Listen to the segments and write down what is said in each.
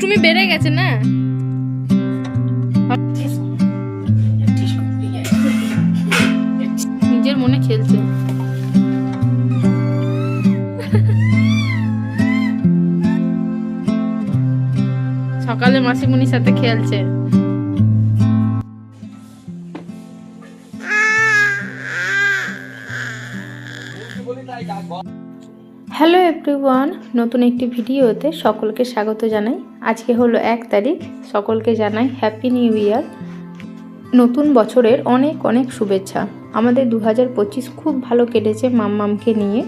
দুষ্টুমি বেড়ে গেছে না? নিজের মনে খেলছে। সকালে মাসিমণির সাথে খেলছে। হ্যালো এভরিওয়ান, নতুন একটি ভিডিওতে সকলকে স্বাগত জানাই। আজকে হলো এক তারিখ, সকলকে জানাই হ্যাপি নিউ ইয়ার নতুন বছরের অনেক অনেক শুভেচ্ছা। আমাদের দু হাজার পঁচিশ খুব ভালো কেটেছে মাম মামকে নিয়ে।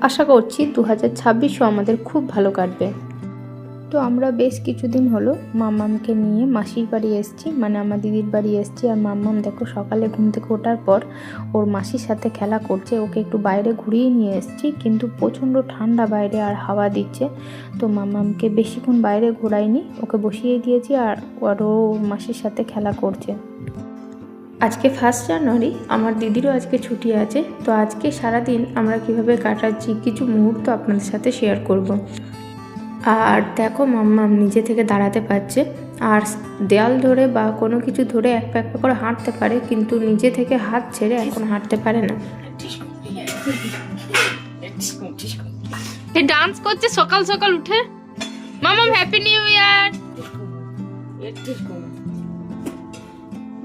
আশা করছি দু হাজার আমাদের খুব ভালো কাটবে। তো আমরা বেশ কিছুদিন হলো মাম্মামকে নিয়ে মাসির বাড়ি এসেছি মানে আমার দিদির বাড়ি এসেছি। আর মাম্মাম দেখো সকালে ঘুম থেকে ওঠার পর ওর মাসির সাথে খেলা করছে। ওকে একটু বাইরে ঘুরিয়ে নিয়ে এসেছি, কিন্তু প্রচণ্ড ঠান্ডা বাইরে আর হাওয়া দিচ্ছে। তো মাম্মামকে বেশিক্ষণ বাইরে ঘোরাইনি, ওকে বসিয়ে দিয়েছি আর আর ও ওর মাসির সাথে খেলা করছে। আজকে ফার্স্ট জানুয়ারি, আমার দিদিরও আজকে ছুটি আছে। তো আজকে সারাদিন আমরা কীভাবে কাটাচ্ছি, কিছু মুহূর্ত আপনাদের সাথে শেয়ার করব। আর দেখো মাম্মা নিজে থেকে দাঁড়াতে পারছে। আর দেয়াল ধরে বা কোনো কিছু ধরে এক পা এক পা করে হাঁটতে পারে কিন্তু নিজে থেকে হাত ছেড়ে এখন হাঁটতে পারে না। এই ডান্স করছে সকাল সকাল উঠে। মামাম হ্যাপি নিউ ইয়ার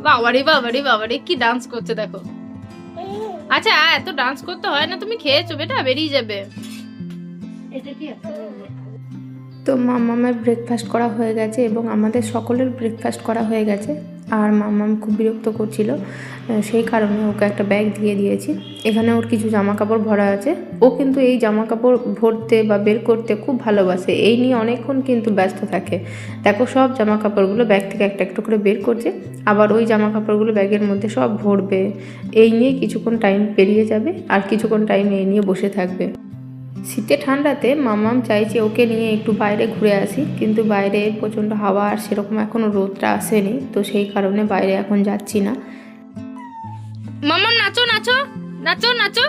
বাবারে বাবারে বাবারে কি ডান্স করছে দেখো। আচ্ছা এত ডান্স করতে হয় না তুমি খেয়েছো বেটা বেরিয়ে যাবে। তো মামামের ব্রেকফাস্ট করা হয়ে গেছে এবং আমাদের সকলের ব্রেকফাস্ট করা হয়ে গেছে। আর মামাম খুব বিরক্ত করছিল সেই কারণে ওকে একটা ব্যাগ দিয়ে দিয়েছি। এখানে ওর কিছু জামা কাপড় ভরা আছে। ও কিন্তু এই জামা কাপড় ভরতে বা বের করতে খুব ভালোবাসে। এই নিয়ে অনেকক্ষণ কিন্তু ব্যস্ত থাকে। দেখো, সব জামা কাপড়গুলো ব্যাগ থেকে একটা একটা করে বের করছে। আবার ওই জামা কাপড়গুলো ব্যাগের মধ্যে সব ভরবে। এই নিয়ে কিছুক্ষণ টাইম পেরিয়ে যাবে আর কিছুক্ষণ টাইম এই নিয়ে বসে থাকবে। শীতে ঠান্ডাতে মামাম চাইছে ওকে নিয়ে একটু বাইরে ঘুরে আসি, কিন্তু বাইরে প্রচণ্ড হাওয়া আর সেরকম এখনও রোদটা আসেনি, তো সেই কারণে বাইরে এখন যাচ্ছি না। মামাম নাচো নাচো নাচো নাচো।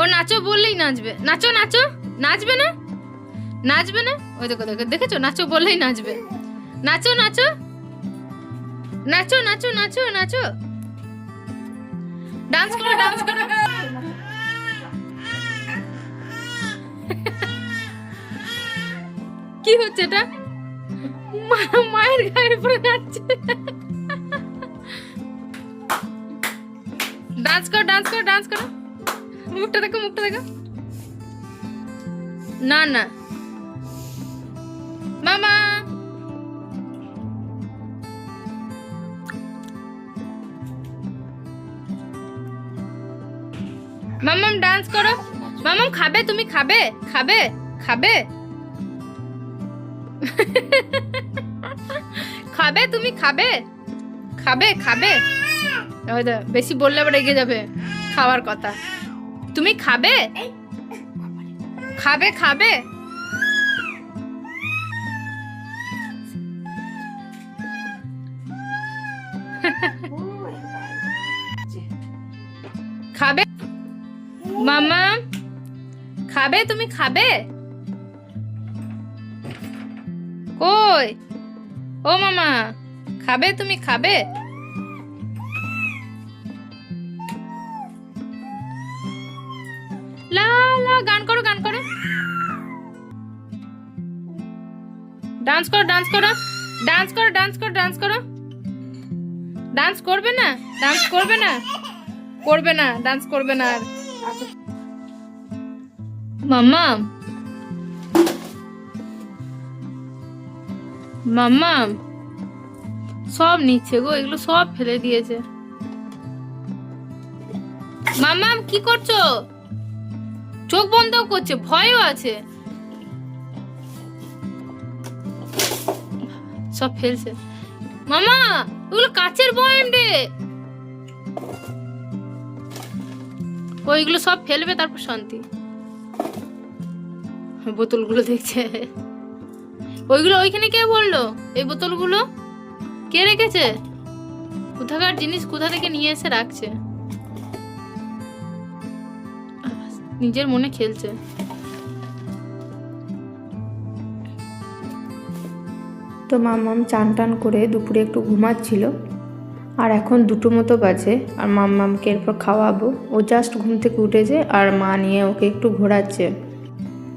ও নাচো বললেই নাচবে। নাচো নাচো, নাচবে না? নাচবে না? ওই দেখো দেখো, দেখেছ? নাচো বললেই নাচবে। নাচো নাচো। নাচো নাচো নাচো নাচো। ডান্স করো ডান্স করো। কি হচ্ছে এটা? মায়ের গায়ের উপরে নাচছে ডান্স করো ডান্স করো ডান্স করো। মুখটা দেখো মুখটা দেখো। না না। মামা। মামাম ডান্স করো। মামাম, খাবে? তুমি খাবে? খাবে? খাবে? খাবে, তুমি খাবে? খাবে খাবে? বেশি বললে আবার রেগে যাবে। খাওয়ার কথা। তুমি খাবে? খাবে খাবে? খাবে? মামা? খাবে, তুমি খাবে? কই? ও মামা, খাবে তুমি, খাবে? লা লা, গান করো গান করো। ডান্স করো ডান্স করো ডান্স করো ডান্স করো ডান্স করো। ডান্স করবে না, ডান্স করবে না করবে না, ডান্স করবে না আর। মাম্মা মাম্মা, সব নিচ্ছে গো, এগুলো সব ফেলে দিয়েছে। মাম্মাম কি করছ? চোখ বন্ধ করছে, ভয়ও আছে। সব ফেলছে। মামা ওগুলো কাচের বয়াম রে। ওইগুলো সব ফেলবে, তারপর শান্তি। বোতলগুলো দেখছে। ওইগুলো ওইখানে কে বলল? এই বোতলগুলো? কে রেখেছে? কোথাকার জিনিস কোথা থেকে নিয়ে এসে রাখছে? নিজের মনে খেলছে। তো মাম্মাম চান টান করে দুপুরে একটু ঘুমাচ্ছিল। আর এখন দুটো মতো বাজে। আর মাম্মামকে এরপর খাওয়াবো। ও জাস্ট ঘুম থেকে উঠেছে আর মা নিয়ে ওকে একটু ঘোরাচ্ছে।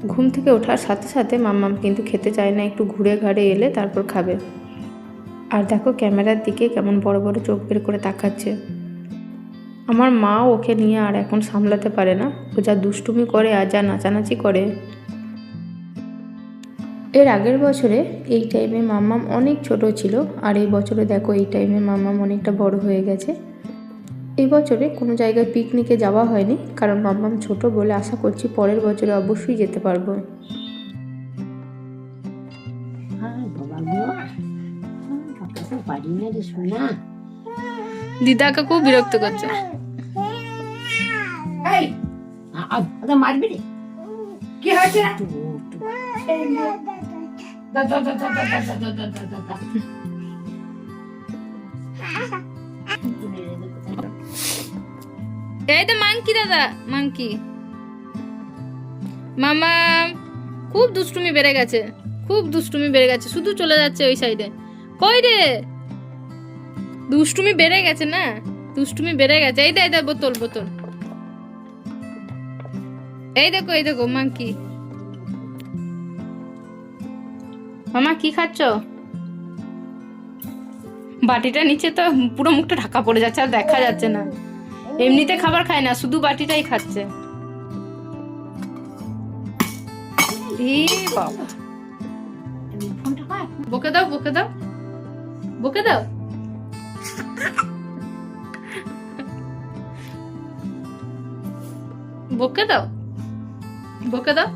ঘুম থেকে ওঠার সাথে সাথে মাম্মাম কিন্তু খেতে চায় না, একটু ঘুরে ঘাড়ে এলে তারপর খাবে। আর দেখো ক্যামেরার দিকে কেমন বড় বড় চোখ বের করে তাকাচ্ছে। আমার মা ওকে নিয়ে আর এখন সামলাতে পারে না। ও যা দুষ্টুমি করে আর যা নাচানাচি করে। এর আগের বছরে এই টাইমে মাম্মাম অনেক ছোট ছিল। আর এই বছরে দেখো এই টাইমে মাম্মাম অনেকটা বড় হয়ে গেছে। এবছরে কোনো জায়গায় পিকনিকে যাওয়া হয়নি কারণ মাম্মাম ছোট বলে আশা করছি পরের বছরে অবশ্যই যেতে পারব দিদা কাকু বিরক্ত করছে কি হয়েছে এই তো মাংকি দাদা মাংকি মামা খুব দুষ্টুমি বেড়ে গেছে, খুব দুষ্টুমি বেড়ে গেছে, শুধু চলে যাচ্ছে ওই সাইডে কই রে? দুষ্টুমি বেড়ে গেছে না? দুষ্টুমি বেড়ে গেছে। এই দে এই বোতল বোতল। এই দেখো এই দেখো মাংকি মামা, কি খাচ্ছ? বাটিটা নিচে তো পুরো মুখটা ঢাকা পড়ে যাচ্ছে, আর দেখা যাচ্ছে না। এমনিতে খাবার খায় না শুধু বাটিটাই খাচ্ছে। বকে দাও বকে দাও। বকে দাও। বকে দাও। বকে দাও।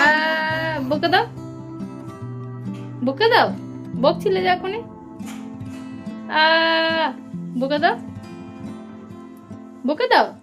আহ, বকে দাও। বকে দাও। বকছিলে যে এখনই। বকে দাও। Boca d'água.